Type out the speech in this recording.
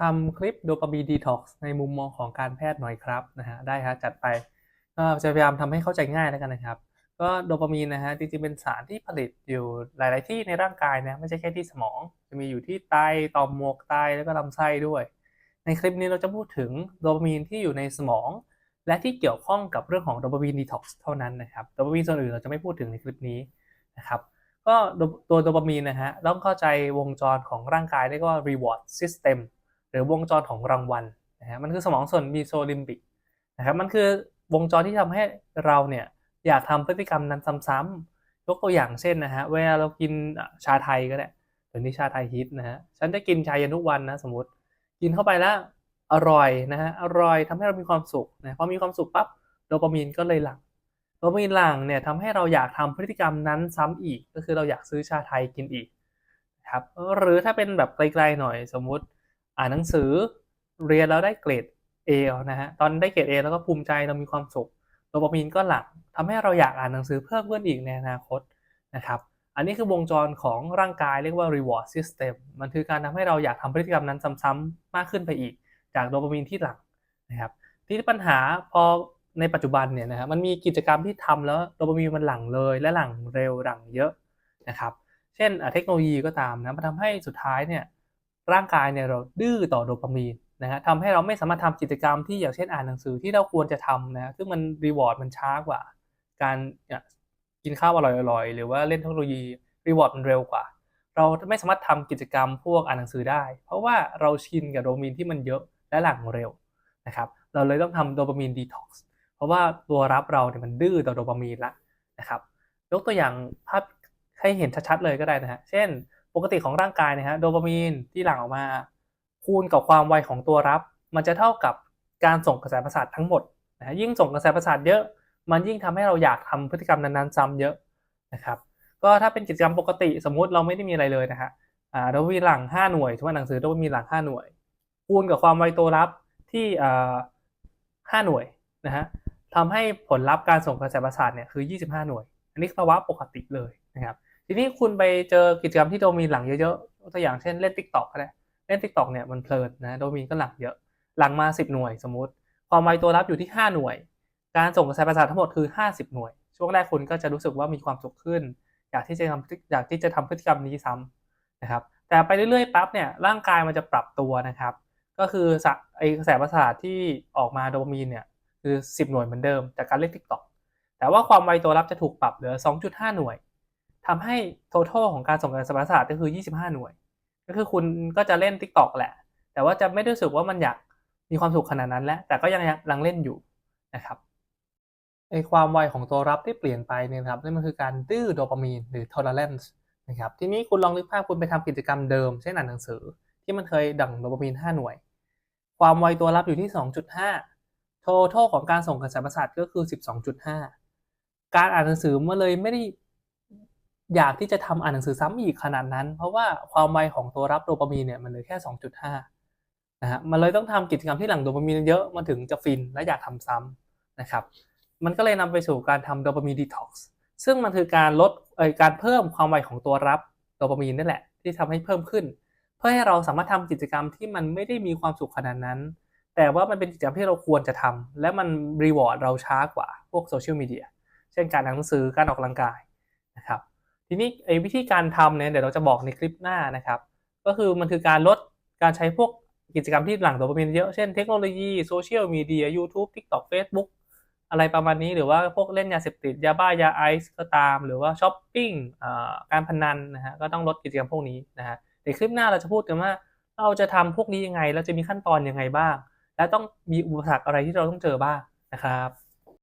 ทำคลิปโดปามีนดีท็อกซ์ในมุมมองของการแพทย์หน่อยครับนะฮะได้ครับจัดไปก็จะพยายามทำให้เข้าใจง่ายแล้วกันนะครับ ก็โดปามีนนะฮะจริงๆเป็นสารที่ผลิตอยู่หลาย ๆ ที่ในร่างกายนะไม่ใช่แค่ที่สมอง จะมีอยู่ที่ไตต่อมหมวกไตแล้วก็ลำไส้ด้วย ในคลิปนี้เราจะพูดถึงโดปามีนที่อยู่ในสมอง และที่เกี่ยวข้องกับเรื่องของโดปามีนดีท็อกซ์เท่านั้นนะครับโดปามีนส่วนอื่นเราจะไม่พูดถึงในคลิปนี้นะครับก็ตัวโดปามีนนะฮะต้องเข้าใจวงจรของร่างกายเรียกว่า reward system หรือวงจรของรางวัลนะฮะมันคือสมองส่วนมีโซลิมบิกนะครับมันคือวงจรที่ทำให้เราเนี่ยอยากทำพฤติกรรมนั้นซ้ำๆยกตัวอย่างเช่นนะฮะเวลาเรากินชาไทยก็ได้เดี๋ยวนี้ชาไทยฮิตนะฮะฉันจะกินชาเย็นทุกวันนะสมมติกินเข้าไปแล้วอร่อยนะฮะอร่อยทำให้เรามีความสุขนะพอมีความสุขปั๊บโดปามีนก็เลยหลั่งโดปามีนหลั่งเนี่ยทำให้เราอยากทำพฤติกรรมนั้นซ้ำอีก ก็คือเราอยากซื้อชาไทยกินอีกนะครับหรือถ้าเป็นแบบไกลๆหน่อยสมมุติ อ่านหนังสือเรียนแล้วได้เกรด A นะฮะตอนได้เกรด A แล้วก็ภูมิใจเรามีความสุขโดปามีนก็หลั่งทำให้เราอยากอ่านหนังสือเพิ่มขึ้นอีกในอนาคตนะครับอันนี้คือวงจรของร่างกายเรียกว่า reward system มันคือการทำให้เราอยากทำพฤติกรรมนั้นซ้ำๆมากขึ้นไปอีก จากโดปามีนที่หลั่งนะครับที่ปัญหาพอในปัจจุบันเนี่ยนะฮะมันมีกิจกรรมที่ทำแล้วโดปามีนมันหลั่งเลยและหลั่งเร็วหลั่งเยอะนะครับเช่นเทคโนโลยีก็ตามนะมันทำให้สุดท้ายเนี่ย ร่างกายเนี่ยเราดื้อต่อโดปามีนนะฮะทำให้เราไม่สามารถทำกิจกรรมที่อย่างเช่นอ่านหนังสือที่เราควรจะทำนะซึ่งมันรีวอร์ดมันช้ากว่า การกินข้าวอร่อยๆ หรือว่าเล่นเทคโนโลยีรีวอร์ดมันเร็วกว่า เราไม่สามารถทำกิจกรรมพวกอ่านหนังสือได้ เพราะว่าเราชินกับโดปามีนที่มันเยอะและหลั่งเร็วนะครับเราเลยต้องทำโดปามีนดีท็อกซ์เพราะว่าตัวรับเราเนี่ยมันดื้อต่อโดปามีนละนะครับยกตัวอย่างภาพให้เห็นชัดๆเลยก็ได้นะฮะเช่น ปกติของร่างกายนะฮะโดปามีนที่หลั่งออกมา คูณกับความไวของตัวรับ มันจะเท่ากับการส่งกระแสประสาททั้งหมดนะยิ่งส่งกระแสประสาทเยอะ มันยิ่งทำให้เราอยากทำพฤติกรรมนั้นๆซ้ำเยอะนะครับก็ถ้าเป็นกิจกรรมปกติสมมุติเราไม่ได้มีอะไรเลยนะฮะอ่าโดปามีนหลั่ง5หน่วยทุกหนังสือโดปามีนหลั่ง5หน่วย คูณกับความไวตัวรับที่อ่าหน่วยนะฮะทำให้ผลลัพธ์การส่งกระแสประสาทเนี่ยคือ 25 หน่วย อันนี้ภาวะปกติเลยนะครับ ทีนี้คุณไปเจอกิจกรรมที่โดมีนหลังเยอะๆตัวอย่างเช่นเล่น t ิ k t o k ก็ได้เล่น t ิ k t o k เนี่ยมันเพลินนะโดมีนก็หลังเยอะ หลังมา 10 หน่วยสมมุติ ความไวตัวรับอยู่ที่ 5 หน่วย การส่งกระแสประสาททั้งหมดคือ 50 หน่วย ช่วงแรกคุณก็จะรู้สึกว่ามีความสุขขึ้น อยากที่จะทำอยากที่จะทำพฤติกรรมนี้ซ้ำนะครับแต่ไปเรื่อยๆปั๊บเนี่ยร่างกายมันจะปรับตัวนะครับ ก็คือไอกระแสประสาทที่ออกมาโดมีนเนี่ยคือ 10 หน่วยเหมือนเดิมจากการเล่น t ิ k t o k แต่ว่าความไวตัวรับจะถูกปรับเหลือ 2.5 หน่วย ทำให้ total ของการส่งกระแสประสาทก็คือ 25 หน่วย ก็คือคุณก็จะเล่น TikTok แหละ แต่ว่าจะไม่รู้สึกว่ามันอยากมีความสุขขนาดนั้นแล้วแต่ก็ยังยังเล่นอยู่นะครับไอความไวของตัวรับที่เปลี่ยนไปเนี่ยครับนี่มันคือการดื้อโดปามีนหรือ tolerance นะครับทีนี้คุณลองนึกภาพคุณไปทำกิจกรรมเดิมเช่นอ่านหนังสือ ที่มันเคยดั่งโดปามีน 5 หน่วย ความไวตัวรับอยู่ที่ 2.5 total ของการส่งกระแสประสาทก็คือ 12.5 การอ่านหนังสือมื่อเลยไม่ได้ อยากที่จะทำอ่านหนังสือซ้ำอีกขนาดนั้น เพราะว่าความไวของตัวรับโดปามีนเนี่ยมันเหลือแค่ 2.5นะฮะมันเลยต้องทำกิจกรรมที่หลั่งโดปามีนเยอะมันถึงจะฟินและอยากทำซ้ำนะครับมันก็เลยนำไปสู่การทำโดปามีนดีท็อกซ์ซึ่งมันคือการลดเอ่ยการเพิ่มความไวของตัวรับโดปามีนนั่นแหละ ที่ทำให้เพิ่มขึ้น เพื่อให้เราสามารถทำกิจกรรมที่มันไม่ได้มีความสุขขนาดนั้น แต่ว่ามันเป็นกิจกรรมที่เราควรจะทำและมันรีวอร์ดเราช้ากว่าพวกโซเชียลมีเดียเช่นการอ่านหนังสือการออกกำลังกายนะครับ ทีนี้ไอ้วิธีการทำเนี่ยเดี๋ยวเราจะบอกในคลิปหน้านะครับ ก็คือมันคือการลดการใช้พวกกิจกรรมที่หลั่งโดปามีนเยอะเช่นเทคโนโลยีโซเชียลมีเดีย YouTube TikTok Facebook อะไรประมาณนี้หรือว่าพวกเล่นยาเสพติดยาบ้ายาไอซ์ก็ตาม หรือว่าช้อปปิ้งการพนันนะฮะก็ต้องลดกิจกรรมพวกนี้นะฮะในคลิปหน้าเราจะพูดกันว่าเราจะทำพวกนี้ยังไงเราจะมีขั้นตอนยังไงบ้าง และต้องมีอุปสรรคอะไรที่เราต้องเจอบ้างนะครับ